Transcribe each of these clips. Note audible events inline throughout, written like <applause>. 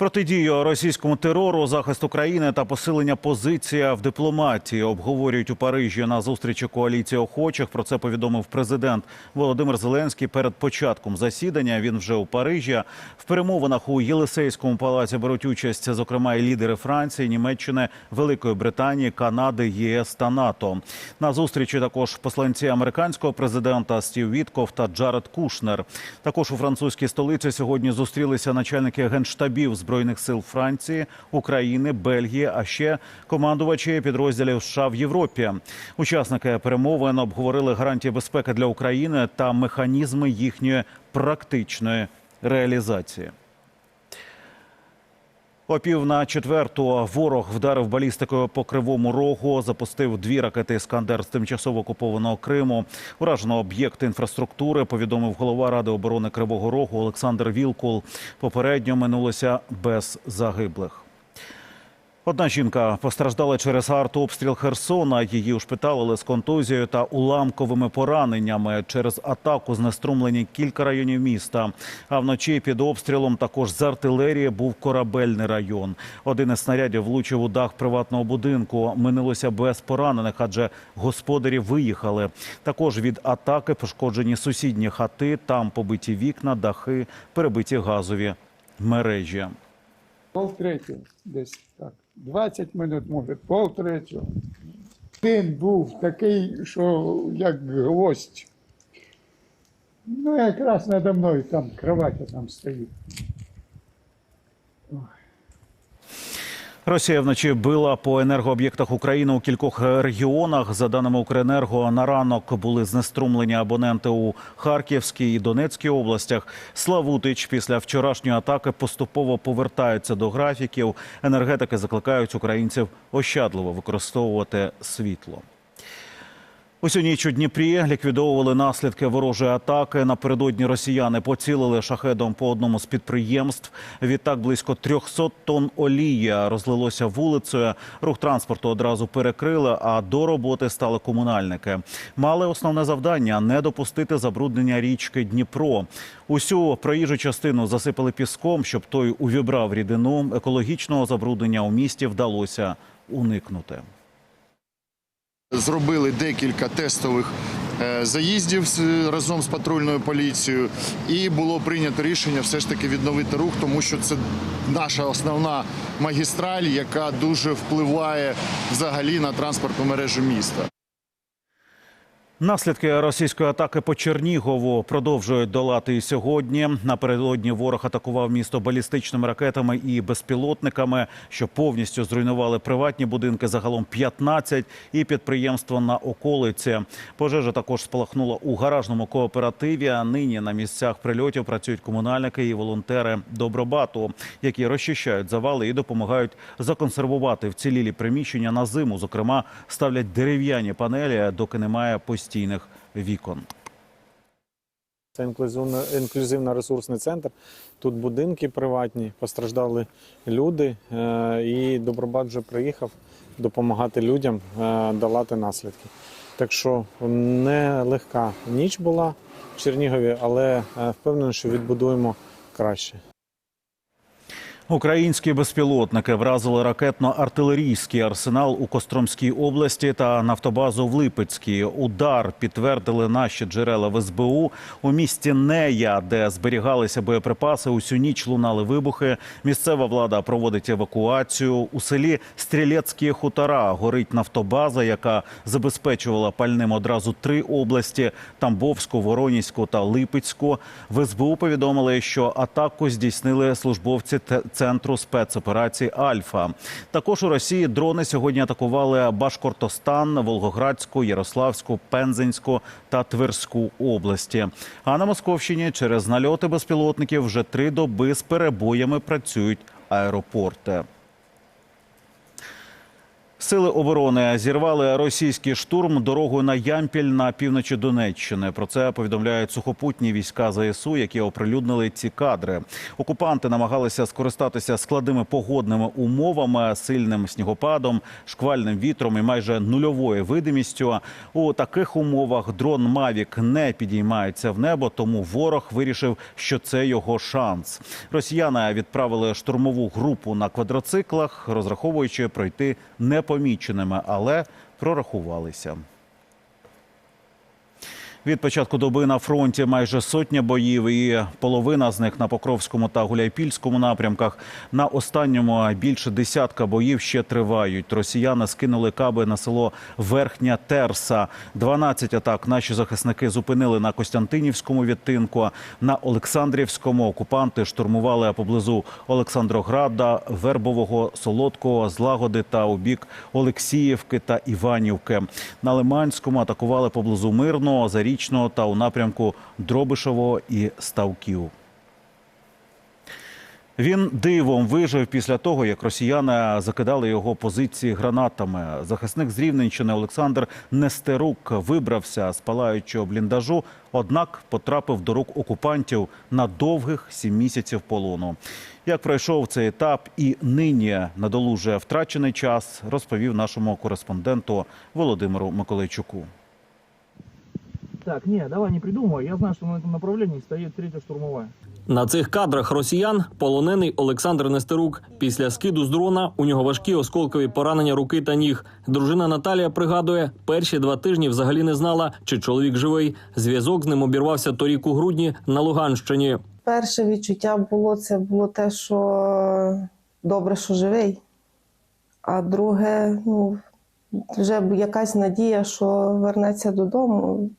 Протидію російському терору, захист України та посилення позиція в дипломатії обговорюють у Парижі на зустрічі коаліції охочих. Про це повідомив президент Володимир Зеленський перед початком засідання. Він вже у Парижі. В перемовинах у Єлисейському палаці беруть участь, зокрема, і лідери Франції, Німеччини, Великої Британії, Канади, ЄС та НАТО. На зустрічі також посланці американського президента Стів Вітков та Джаред Кушнер. Також у французькій столиці сьогодні зустрілися начальники генштабів збройних сил Франції, України, Бельгії, а ще командувачі підрозділів США в Європі. Учасники перемовин обговорили гарантії безпеки для України та механізми їхньої практичної реалізації. О пів на четверту ворог вдарив балістикою по кривому рогу, запустив дві ракети Іскандер з тимчасово окупованого Криму. Уражено об'єкт інфраструктури. Повідомив голова ради оборони Кривого Рогу Олександр Вілкул. Попередньо минулося без загиблих. Одна жінка постраждала через артобстріл Херсона. Її ушпиталили з контузією та уламковими пораненнями. Через атаку знеструмлені кілька районів міста. А вночі під обстрілом також з артилерії був корабельний район. Один із снарядів влучив у дах приватного будинку. Минулося без поранених, адже господарі виїхали. Також від атаки пошкоджені сусідні хати. Там побиті вікна, дахи, перебиті газові мережі. Пол третього десь так. 20 минут, може, пол третього. Він був такий, що як гвоздь. Ну, якраз надо мною там кровать там стоїть. Росія вночі била по енергооб'єктах України у кількох регіонах. За даними Укренерго, на ранок були знеструмлені абоненти у Харківській і Донецькій областях. Славутич після вчорашньої атаки поступово повертаються до графіків. Енергетики закликають українців ощадливо використовувати світло. Усю ніч у Дніпрі ліквідовували наслідки ворожої атаки. Напередодні росіяни поцілили шахедом по одному з підприємств. Відтак близько 300 тонн олії розлилося вулицею. Рух транспорту одразу перекрили, а до роботи стали комунальники. Мали основне завдання не допустити забруднення річки Дніпро. Усю проїжджу частину засипали піском, щоб той увібрав рідину. Екологічного забруднення у місті вдалося уникнути. Зробили декілька тестових е, заїздів разом з патрульною поліцією, і було прийнято рішення все ж таки відновити рух, тому що це наша основна магістраль, яка дуже впливає взагалі на транспортну мережу міста. Наслідки російської атаки по Чернігову продовжують долати і сьогодні. Напередодні ворог атакував місто балістичними ракетами і безпілотниками, що повністю зруйнували приватні будинки. Загалом 15 і підприємства на околиці. Пожежа також спалахнула у гаражному кооперативі. А нині на місцях прильотів працюють комунальники і волонтери Добробату, які розчищають завали і допомагають законсервувати вцілілі приміщення на зиму. Зокрема, ставлять дерев'яні панелі, доки немає постійних вікон. Це інклюзивно- інклюзивно-ресурсний центр. Тут будинки приватні, постраждали люди, е, і Добробат вже приїхав допомагати людям е, долати наслідки. Так що не легка ніч була в Чернігові, але е, впевнений, що відбудуємо краще. Українські безпілотники вразили ракетно-артилерійський арсенал у Костромській області та нафтобазу в Липецькій. Удар підтвердили наші джерела в СБУ. У місті Нея, де зберігалися боєприпаси, усю ніч лунали вибухи. Місцева влада проводить евакуацію. У селі Стрілецькі хутора горить нафтобаза, яка забезпечувала пальним одразу три області: Тамбовську, Воронізьку та Липецьку. В СБУ повідомили, що атаку здійснили службовці центру спецоперацій Альфа. Також у Росії дрони сьогодні атакували Башкортостан, Волгоградську, Ярославську, Пензенську та Тверську області. А на Московщині через нальоти безпілотників вже три доби з перебоями працюють аеропорти. Сили оборони зірвали російський штурм дорогою на Ямпіль на півночі Донеччини. Про це повідомляють сухопутні війська ЗСУ, які оприлюднили ці кадри. Окупанти намагалися скористатися складними погодними умовами, сильним снігопадом, шквальним вітром і майже нульовою видимістю. У таких умовах дрон Мавік не підіймається в небо, тому ворог вирішив, що це його шанс. Росіяни відправили штурмову групу на квадроциклах, розраховуючи пройти непоміченими, але прорахувалися. Від початку доби на фронті майже сотня боїв, і половина з них на Покровському та Гуляйпільському напрямках. На останньому більше десятка боїв ще тривають. Росіяни скинули каби на село Верхня Терса. 12 атак наші захисники зупинили на Костянтинівському відтинку. На Олександрівському окупанти штурмували поблизу Олександрограда, Вербового, Солодкого, Злагоди та у бік Олексіївки та Іванівки. На Лиманському атакували поблизу Мирного, Зарічного та у напрямку Дробишевого і Ставків. Він дивом вижив після того, як росіяни закидали його позиції гранатами. Захисник з Рівненщини Олександр Нестерук вибрався з палаючого бліндажу, однак потрапив до рук окупантів на довгих сім місяців полону. Як пройшов цей етап і нині надолужує втрачений час, розповів нашому кореспонденту Володимиру Миколайчуку. Так, не, давай не придумывай. Я знаю, что на этом направлении стоит третья штурмовая. На цих кадрах росіян полонений Олександр Нестерук. Після скиду з дрона у нього важкі осколкові поранення руки та ніг. Дружина Наталія пригадує, перші два тижні взагалі не знала, чи чоловік живий. Зв'язок з ним обірвався торік у грудні на Луганщині. Перше відчуття було це було те, що добре, що живий. А друге, ну, вже якась надія, що вернеться додому.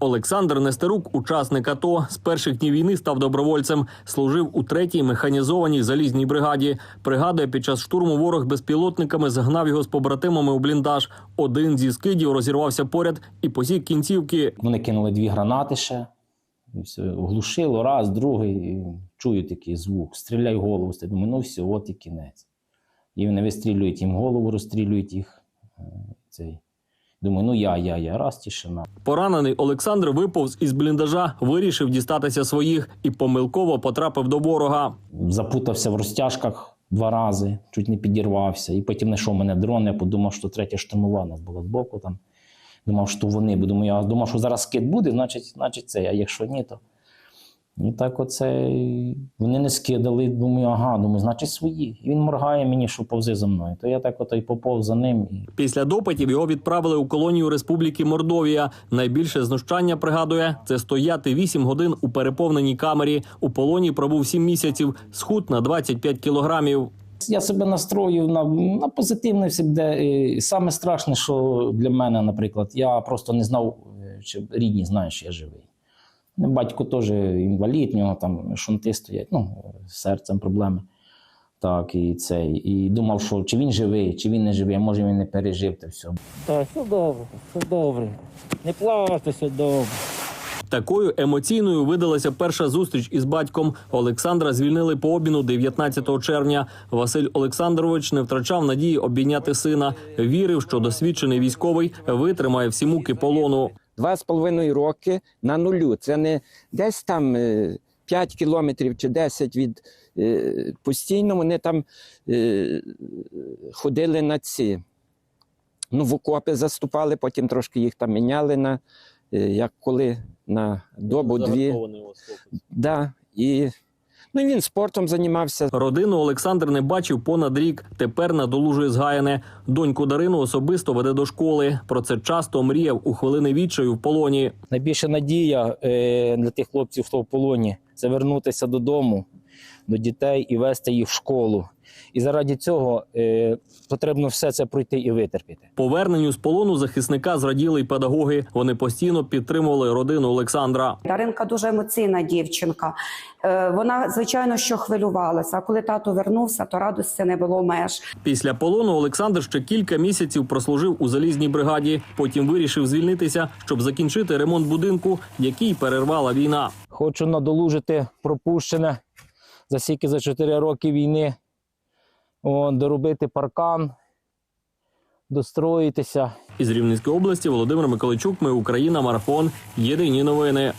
Олександр Нестерук, учасник АТО, з перших днів війни став добровольцем. Служив у третій механізованій залізній бригаді. Пригадує, під час штурму ворог безпілотниками загнав його з побратимами у бліндаж. Один зі скидів розірвався поряд і посік кінцівки. Вони кинули дві гранати ще. Все, оглушило, раз, другий. Чую такий звук. Стріляй в голову. Думаю, ну все, от і кінець. І вони вистрілюють їм голову, розстрілюють їх. Е, Цей. Думаю, ну я, я, я, раз тишина. Поранений Олександр виповз із бліндажа, вирішив дістатися своїх і помилково потрапив до ворога. Запутався в розтяжках два рази, чуть не підірвався. І потім знайшов мене дрон, я подумав, що третя штурмова нас була збоку там. Думав, що вони, бо думаю, я думав, що зараз скид буде, значить, значить це. А якщо ні, то. І так оце вони не скидали. Думаю, ага, думаю, значить свої. І він моргає мені, що повзи за мною. То я так ото й поповз за ним. Після допитів його відправили у колонію Республіки Мордовія. Найбільше знущання пригадує це стояти 8 годин у переповненій камері. У полоні пробув 7 місяців, схуд на 25 кілограмів. Я себе настроїв на, на позитивне завжди. І Саме страшне, що для мене, наприклад, я просто не знав, е, чи рідні знають, що я живий. Батько теж інвалід, в нього там шунти стоять, ну, з серцем проблеми. Так, і цей. І думав, що чи він живий, чи він не живий, а може він не пережив те все. Так, все добре, все добре. Не плачте, все добре. Такою емоційною видалася перша зустріч із батьком. Олександра звільнили по обміну 19 червня. Василь Олександрович не втрачав надії обійняти сина. Вірив, що досвідчений військовий витримає всі муки полону. Два з половиною роки на нулю. Це не десь там е, 5 кілометрів чи 10 від е, постійно. Вони там е, ходили на ці. Ну, в окопи заступали, потім трошки їх там міняли на е, як коли на добу-дві. Да, і, ну, він спортом займався. Родину Олександр не бачив понад рік. Тепер надолужує згаяне. Доньку Дарину особисто веде до школи. Про це часто мріяв у хвилини відчаю в полоні. Найбільша надія е, для тих хлопців, хто в полоні, це вернутися додому, до дітей і вести їх в школу. І заради цього е, потрібно все це пройти і витерпіти. Поверненню з полону захисника зраділи й педагоги. Вони постійно підтримували родину Олександра. Даринка дуже емоційна дівчинка. Е, Вона, звичайно, що хвилювалася. А коли тато вернувся, то радості не було меж. Після полону Олександр ще кілька місяців прослужив у залізній бригаді. Потім вирішив звільнитися, щоб закінчити ремонт будинку, який перервала війна. Хочу надолужити пропущене за стільки за 4 роки війни, О, доробити паркан, достроїтися. Із Рівненської області Володимир Миколайчук. Ми Україна. Марафон. Єдині новини.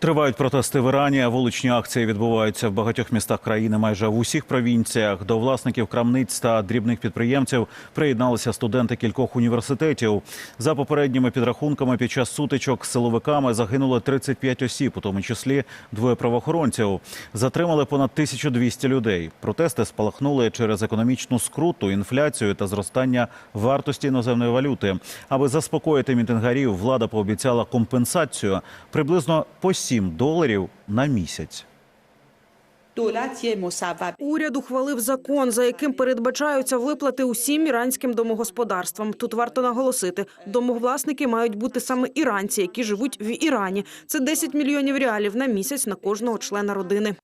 Тривають протести в Ірані. Вуличні акції відбуваються в багатьох містах країни, майже в усіх провінціях. До власників крамниць та дрібних підприємців приєдналися студенти кількох університетів. За попередніми підрахунками, під час сутичок з силовиками загинуло 35 осіб, у тому числі двоє правоохоронців. Затримали понад 1200 людей. Протести спалахнули через економічну скруту, інфляцію та зростання вартості іноземної валюти. Аби заспокоїти мітингарів, влада пообіцяла компенсацію приблизно по 7 доларів на місяць. Уряд ухвалив закон, за яким передбачаються виплати усім іранським домогосподарствам. Тут варто наголосити, домовласники мають бути саме іранці, які живуть в Ірані. Це 10 мільйонів реалів на місяць на кожного члена родини.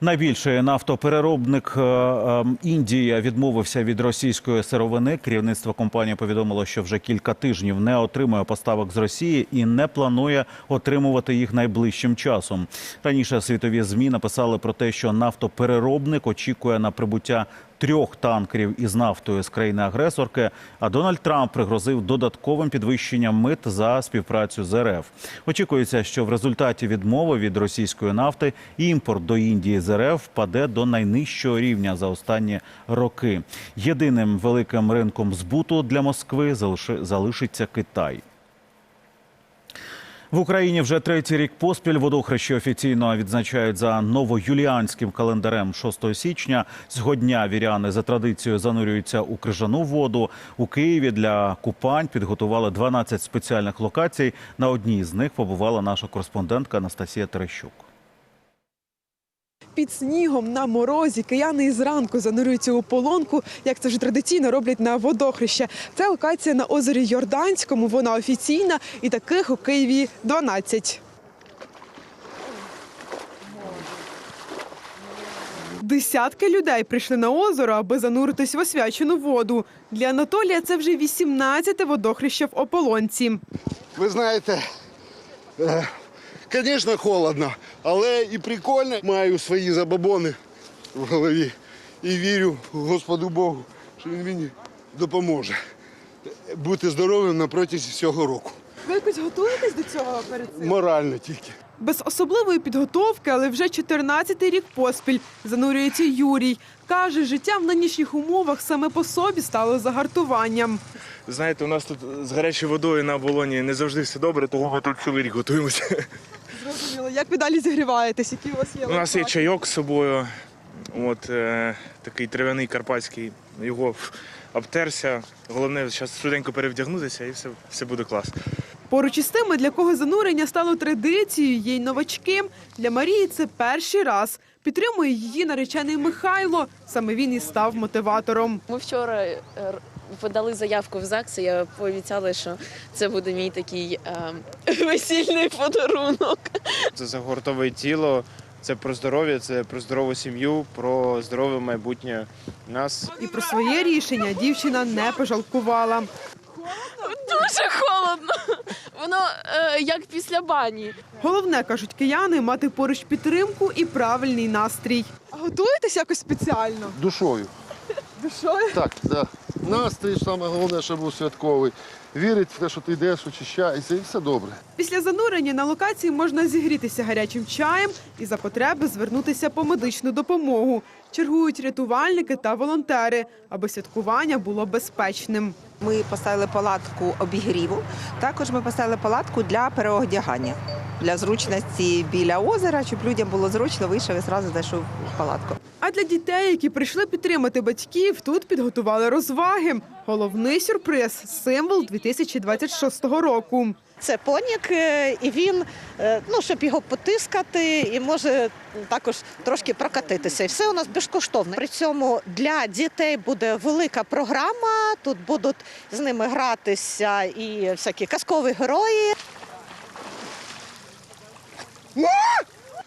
Найбільший нафтопереробник е, е, Індія відмовився від російської сировини. Керівництво компанії повідомило, що вже кілька тижнів не отримує поставок з Росії і не планує отримувати їх найближчим часом. Раніше світові змі написали про те, що нафтопереробник очікує на прибуття трьох танкерів із нафтою з країни-агресорки. А Дональд Трамп пригрозив додатковим підвищенням мит за співпрацю з РФ. Очікується, що в результаті відмови від російської нафти імпорт до Індії з РФ впаде до найнижчого рівня за останні роки. Єдиним великим ринком збуту для Москви залиши- залишиться Китай. В Україні вже третій рік поспіль водохрещі офіційно відзначають за новоюліанським календарем 6 січня. Згодня віряни за традицією занурюються у крижану воду. У Києві для купань підготували 12 спеціальних локацій. На одній з них побувала наша кореспондентка Анастасія Терещук. Під снігом на морозі кияни із ранку занурюються у полонку, як це вже традиційно роблять на водохреще. Це локація на озері Йорданському. Вона офіційна, і таких у Києві 12. Десятки людей прийшли на озеро, аби зануритись в освячену воду. Для Анатолія це вже 18-те водохреще в ополонці. Ви знаєте, е, звісно, холодно, але і прикольно. Маю свої забобони в голові і вірю Господу Богу, що він мені допоможе бути здоровим на протязі всього року. Ви якось готуєтесь до цього перед цим? Морально тільки. Без особливої підготовки, але вже 14-й рік поспіль занурюється Юрій. Каже, життя в нинішніх умовах саме по собі стало загартуванням. Знаєте, у нас тут з гарячою водою на оболоні не завжди все добре, тому ми тут цілий рік готуємося. Зрозуміло, як ви далі зігріваєтесь? Які у вас є У нас є лайфхаки? чайок з собою, от е, такий трав'яний карпатський. Його обтерся. Головне зараз швиденько перевдягнутися і все, все буде клас. Поруч із тими, для кого занурення стало традицією, є й новачки. Для Марії це перший раз. Підтримує її наречений Михайло. Саме він і став мотиватором. Ми вчора е, подали заявку в ЗАГС, і я пообіцяла, що це буде мій такий е, <laughs> весільний подарунок. Це загортове тіло, це про здоров'я, це про здорову сім'ю, про здорове майбутнє нас. І про своє рішення дівчина не пожалкувала. Дуже холодно. Воно е, як після бані. Головне, кажуть кияни, мати поруч підтримку і правильний настрій. А готуєтесь якось спеціально? Душою. Душою? Так, да. Настрій саме головне, щоб був святковий. Вірить в те, що ти йдеш, очищаєшся, і все добре. Після занурення на локації можна зігрітися гарячим чаєм і за потреби звернутися по медичну допомогу. Чергують рятувальники та волонтери, аби святкування було безпечним. Ми поставили палатку обігріву. Також ми поставили палатку для переодягання для зручності біля озера, щоб людям було зручно, вийшов і зразу зайшов в палатку. А для дітей, які прийшли підтримати батьків, тут підготували розваги. Головний сюрприз символ 2026 року. Це понік, е, і він, е, ну, щоб його потискати, і може також трошки прокатитися. І все у нас безкоштовно. При цьому для дітей буде велика програма. Тут будуть з ними гратися і всякі казкові герої.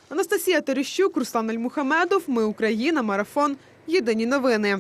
Анастасія Терещук, Руслан Альмухамедов. Ми Україна. Марафон. Єдині новини.